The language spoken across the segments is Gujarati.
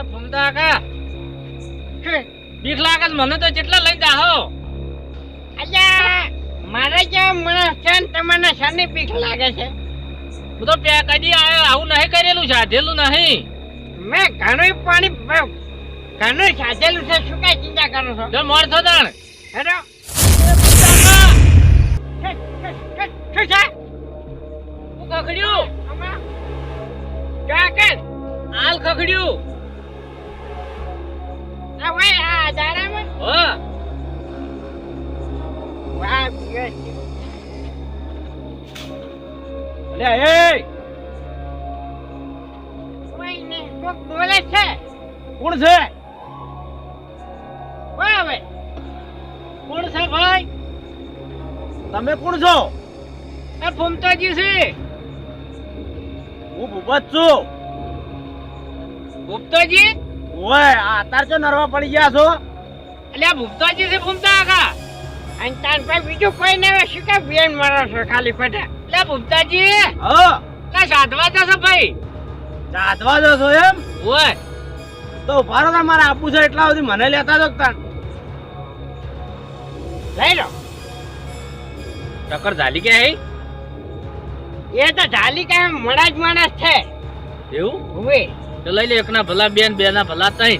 અરે ફૂમતા કાકા બીક લાગે છે મને તો જેટલા લઈ જાહો અલ્યા મારે જેવા માણસ છે ને તમને શાની બીક લાગે છે. હું તો કદી આવું નહીં કરેલું સાધેલું નહીં. મેં ઘણું પાણી ઘણું સાધેલું છે શું કઈ ચિંતા કરો છો? જો મોર થો તાણ. હેડો. શું છે? હું ખખડ્યું. આમાં? જો હાલ ખખડ્યું. ભાઈ તમે કોણ છો? એ ફૂમતાજી છે. હું ભૂપત છું. ભૂપતાજી? ઓય આ અત્યારે જો નરવા પડી ગયા છો? એટલે આ ભૂપતાજી છે ફૂમતા આખા? અને તાર પાસે બીજું કોઈ નહીં હોય શું કે બેન મારો છો ખાલી ખોટા એટલે ભૂપતાજી? હો. કા સાધવા જશો ભાઈ? સાધવા જશો એમ? ઓય. તો ભારત મારા આપવું છે એટલા સુધી મને લેતા જો તાર લઈ લો. ટક્કર ઝાલી કે હે? એ તો ઝાલી કે મોડા જ માણસ છે. એવું? હવે તો લઈ લે એકના ભલા બેન બેના ભલા તઈ.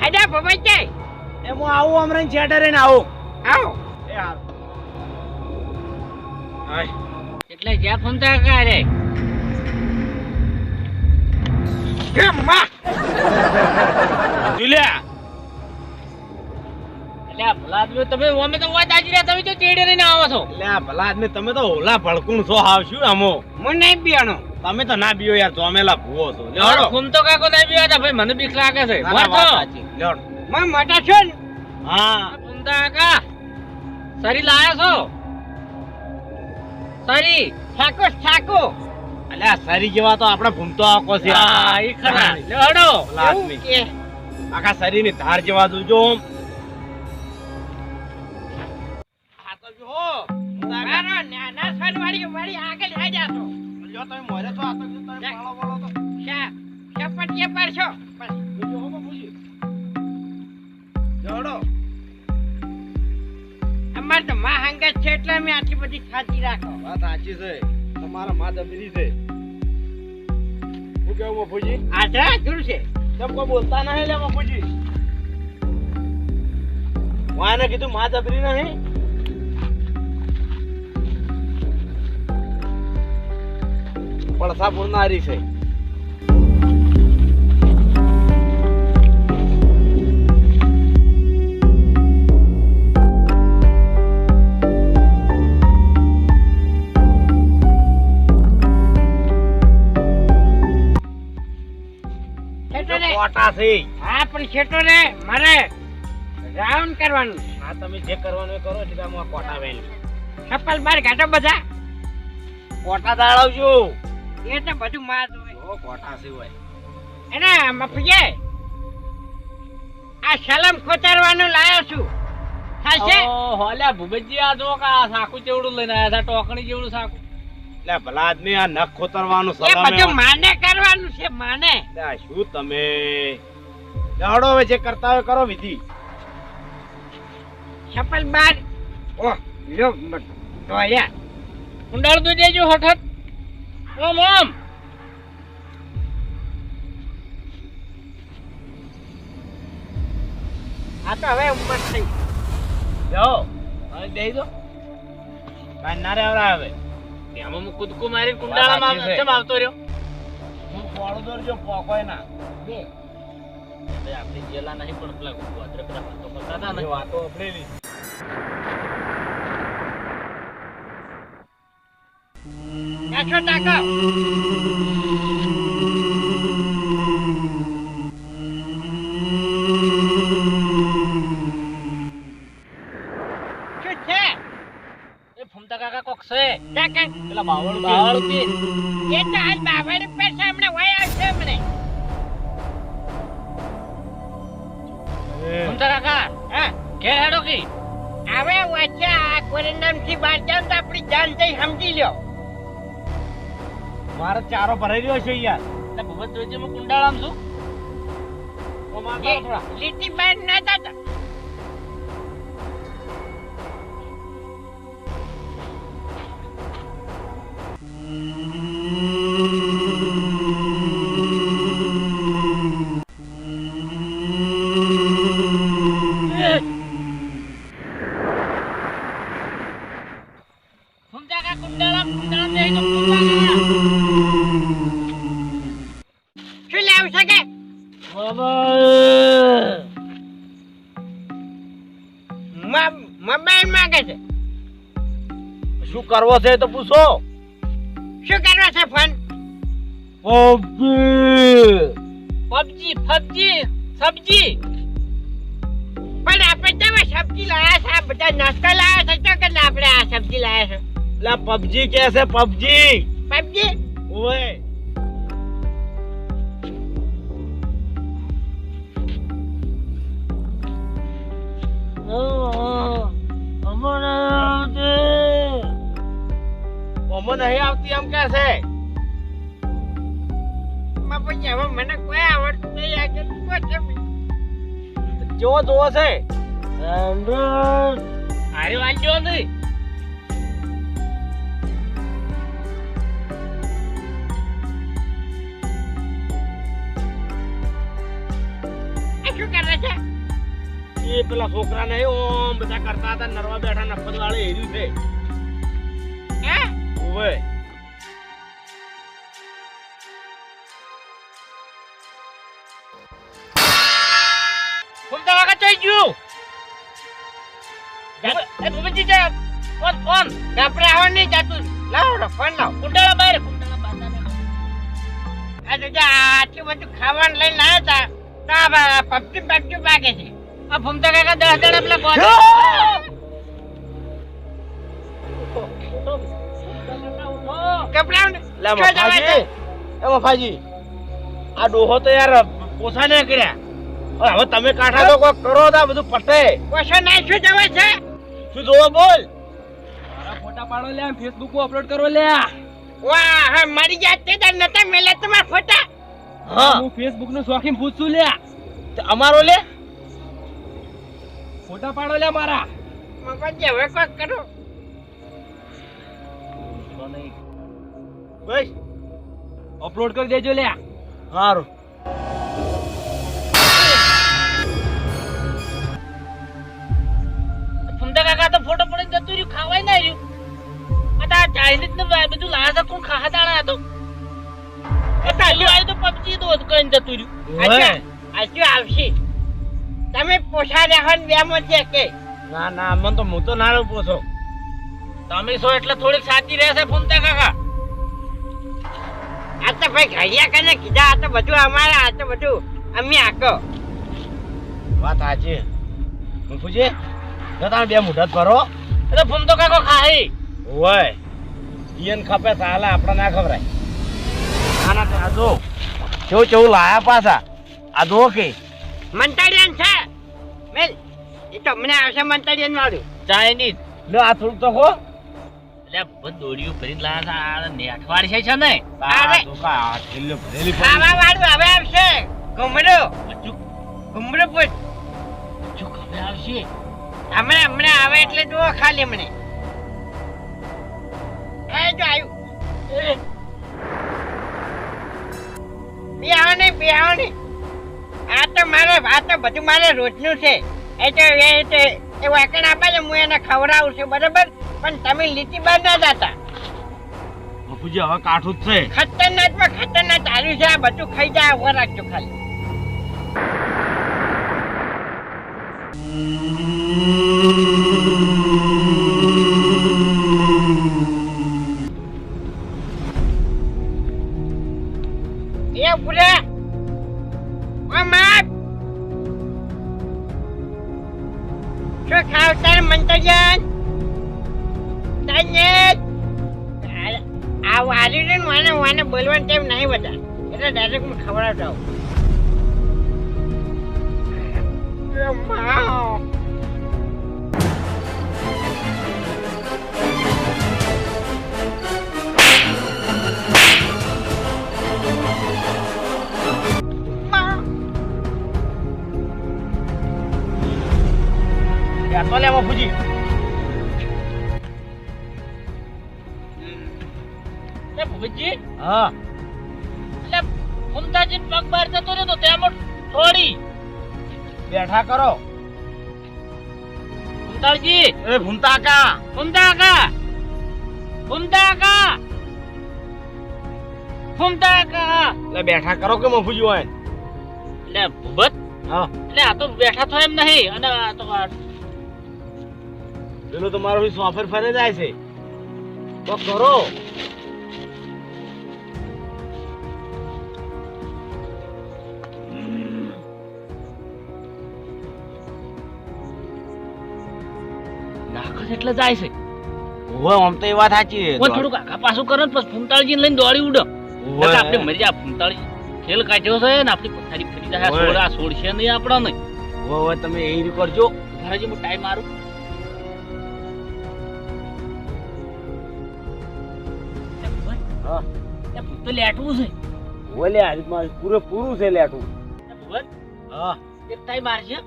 હાડા ભવાઈ જાય એમ હું આવું અમરેન છેટે ને આવું. આવો. એ હારું. એટલે જ્યાં ફોન તા રે કેમ માં? જુલિયા ભલા આદમીઓ તમે અમે તો વાત આજી રહ્યા તમે તો ચેડે રહીને આવો છો. એટલે ભલા આદમી તમે તો હોલા ભડકું છો હાવ શું આમો? હું નહીં બિયાણો તમે તો ના બીઓ યાર જોમેલા ભૂવો છો. લેવડો ફૂમતો કાકો ના બીઓ હતા ભાઈ મને બીક લાગે છે. ના, ના, વાત વાત તો. સાચી. લેવડો. માં મોટા છો ને? હા. ફૂમતા કાકા. સરી લાયા છો? સરી થાકો થાકો અલ્યા સરી જેવા તો આપણે ભૂમતો આકો છે. હા ઈ ખરા. લે હડો ભલા એવું આદમી. આખા શરીરની ધાર જેવા જોજો. વાળી વાળી આગળ હાઈ જાતો. જો તમે મોરે છો, આ તો તમે પાળો બોલો તો. શા ચપટીએ પડશો. બસ. જોજો હો. લેવડો. અમાર તો માં હંગત છે એટલે મેં આટલી બધી ખાતી રાખો. વાત સાચી છે. તમારા માં દબરી છે. હું કેવું બાપુજી? આધા દૂર છે. તમ કોઈ બોલતા નહીં લે બાપુજી. વાને કીધું માં દબરી નહીં? પડસા પૂરનારી છે. છેટો રે કોટા છે. હા પણ છેટો મારે રાઉન્ડ કરવાનું. આ તમે જે કરવાનું એ કરો સીધા હું કોટા વેલ ચપ્પલ બાર ઘાટો બધા. કોટા દાળવજો એ તો બધું માં હોય ઓ કોટા છે હોય એના મફીએ. આ સલમ ખોતરવાનું લાયો છું. થશે? ઓહો, અલ્યા ભૂપતજી આ જો કા સાકુ જેવડું લઈને આયા હતા ટોકણી જેવડું સાકુ. લે ભલા આદમી આ નખ ખોતરવાનું એ બધું માને કરવાનું છે માને. લે શું તમે? જાડો હવે જે કરતા હોય કરો વિધિ. ચપ્પલ બાર. ઓ લો તોયા ઉંડાળ દો દેજો હઠ ઓમ ઓમ આ તો હવે ઉંમર થઈ. જાઓ હવે દઈ દો. કાંઈ ના રે હવે. એમાં હું કૂદકું મારી કુંડાળામાં કેમ આવતો રહ્યો? હું ફોડું દોરજો પોકોય ના બે. આપણી જેલા નહીં પણ પેલા વાતો કરતા હતા ને. વાતો અપડેલી. કાછો ટાકો શું એ ફૂમતા કાકા કોક છે. કાકા પેલા બાવળ બાવળથી એ તો આજ બાબાને પૈસા હમણાં વહી આવશે હમણાં. ફૂમતા કાકા હા? ઘેર હેડો કી. હવે વચ્ચે આ કોરિન્ડમથી બહાર જાવ તો આપણી જાન જઈ સમજી લ્યો. મારે ચારો ભરાઈ રહ્યો છે યાર. એટલે ભૂપત જોઈજે હું કુંડાળામ છું? લીટી બેન નતા મોબાઈલ માંગે છે. શું કરવો છે તો પૂછો. શું કરવો છે ફોન? પબજી. પબજી સબજી. પણ આપણે તમે સબ્જી લાયા છે? આ બધા નાસ્તો લાયા છે? તો કે આપણે આ સબ્જી લાયા છે? એટલે પબજી કે છે પબજી? પબજી? ઓય ઓમો એમ કે છે બાપુજી હવે મને કોઈ આવડતું નહીં આગળ કેવો જોવો છે. અરે વાંચો નહીં. આ શું કરે છે? એ પેલા છોકરા ને ઓમ બધા કરતા હતા નરવા બેઠા નફત વાળે હેર્યું છે. હે? ઓય ફૂમતા કાકા ચોઈ ગયું. એ ભૂપતજી છે ફોન ફોન. ગભરાવો નહીં જાતું. લાવો ફોન લાવો. કુંડાળા બહાર કુંડાળા બહાર આ તો જા આટલું બધું ખાવાનું લઈને આવ્યા હતા તો પબજી પબજી માગે છે. આ ફૂમતા કાકા દસ જણા પેલા ગભરાવો નહીં લે? મફાજી એ મફાજી આ ડોહો તો યાર પોસાને કર્યા. હવે હવે તમે કાઠા તો કોક કરો તો બધું પટે ક્વેશ્ચન નહીં શું જવે છે? શું જોવો બોલ? ફોટા પાડો લે ફેસબુકમાં અપલોડ કરો લે વાહ હા મારી ગયા તે દર નતા મેલે તમાર ફોટા? હા. હું ફેસબુક નો શોખીન પૂછું લે તો અમારો લે? ફોટા પાડો લે મારા. મગજ હવે કોક કરો. બસ. અપલોડ કરી દેજો લે સારું કાકા તો ફોટો પડી જતું રહ્યું ખાવાય ના રહ્યું. આ તો ચાઇનીઝ ને બધું લાસ કોણ ખાહા દાણા હતો. પહેલું આવ્યું તો પબજી તો કરીને જતું રહ્યું. હજુ આવશે. તમે પોષા બે બેમાં છે કે ના ના મને તો હું તો ના પોસો તમે છો એટલે થોડીક સાચી રહેશે ફૂમતા કાકા. આ તો ભાઈ ઘડિયા કને કીધા આ તો બધું અમારે આ તો બધું અમે આકો વાત સાચી. હું પૂછે? તમે બે મુઠત ભરો એ તો ફૂમતો કાકો ખાહી. ઓય ઈયન ખપે ચાલે આપણે ના ખબરાય ના ના આ જો. કેવું કેવું લાયા પાછા? આ જો કે. મંતળિયન છે. મેલ એ તો મને આવશે મંતળિયન વાળું. ચાઇનીઝ. લે આ થોડુંક તો ખો. એટલે બધું દોડીયું ભરીને લાયા છે. આ નેઠવાડ છે ને. આ તો કા આ થેલીઓ ભરેલી. ખાવા વાળું હવે આવશે. ઘુમરો હજુ. ઘુમરો પૂછ. ખબર આવશે. હમણાં હમણાં આવે એટલે જુઓ ખાલી હમણે. એ જો આવ્યું બિહાવ નહીં આ તો મારે આ તો બધું મારે રોજનું છે. એ તો એ તો એ વાકણ આપે છે હું એને ખવડાવું છું બરાબર? પણ તમે લીટી ના જતા. બાપુજી હવે કાઠું જ છે. ખતરનાકમાં ખતરનાક ચાલ્યું છે આ બધું ખાઈ જાય ઊભા રાખજો ખાલી. આ વાલી ને મને મને બોલવાનું ટાઈમ નહીં બધા એટલે ડાયરેક્ટ હું ખવડાવતો ông má Olha a mão fugir. É, fugir? Ah. બેઠા કરો. ફૂમતાજી એ ભૂમતા કા ફૂમતા કા ફૂમતા કા ફૂમતા કા એટલે બેઠા કરો કે મફુજી હોય? એટલે ભૂબત? હા. એટલે આ તો બેઠા તો એમ નહીં અને આ તો પેલો તમારો સોફર ફરે જાય છે. તો કરો. છે એટલે જાય છે. ઓવે આમ તો એ વાત સાચી છે કોઈ થોડું કાકા પાછું કરે ને પછી ફૂમતાળજી લઈને દોડી ઉડો. ઓવે. આપણે મરી જા ફૂમતાળી ખેલ કાઢ્યો છે ને આપણી પથારી ફરી જાય. ઓય. છોડા છોડશે નહીં આપણા નહીં ઓવે, તમે એ રીતે કરજો. ઘરેજી હું ટાઈમ મારું. હા. તો લેટવું છે. ઓલે આજે મારે પૂરે પૂરું છે લેટવું. ભૂત હા. એક ટાઈમ મારશે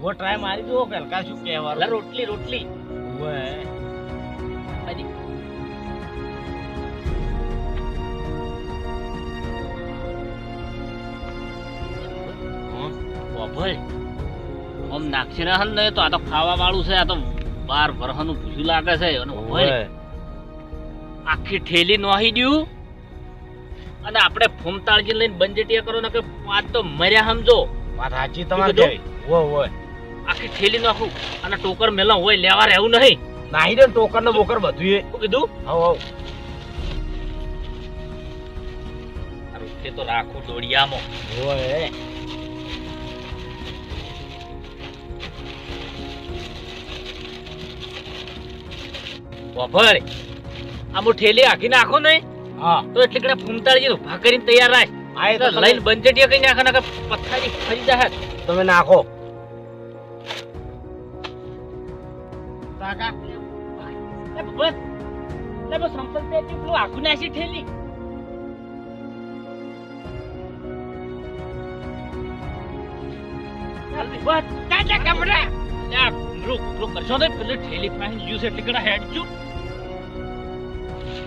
વો ટ્રાય મારી જુઓ કે હલકા શું લે રોટલી રોટલી. ઓવે. apa હં? ઓભળ આમ નાખશે ને હન ને તો આ તો ખાવા વાળું છે આ તો બાર વરહનું ભૂસું લાગે છે અને ઓભળ આખી ઠેલી નોહી દ્યું અને આપણે ફૂમતાળજી લઈને બંજેટિયા કરો ને કે આજ તો મર્યા સમજો વાત સાચી તમારે ઓવે, ઓવે. આખી ઠેલી નાખું અને ટોકર મેલા હોય લેવા રહેવું નહીં. નાહી દે ટોકર ને બોકર બધું એ કીધું? હવ હવ રોટલી તો રાખું દોડિયામાં ઓવે. આ આમ ઠેલી આખી નાખો નહીં. હા. તો એટલે કડા ફૂમતાળજી ઊભા કરીને તૈયાર રાખ. આ તો તો લઈને બંજેટિયા કઈ નાખે નાખે પથ્થારી ફરી જાય તમે નાખો. કાકા. એ બસ લે બસ સંપલ તે પેલું આખું નાસી ઠેલી. બસ ચાચા કમરા લે રૂક રૂક કરશો ને પેલી ઠેલી પાસે જ્યુસ એટલે કડા હેડ જુ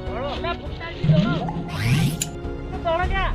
દોડો લે ફૂમતાળજી દોડો દોડો જા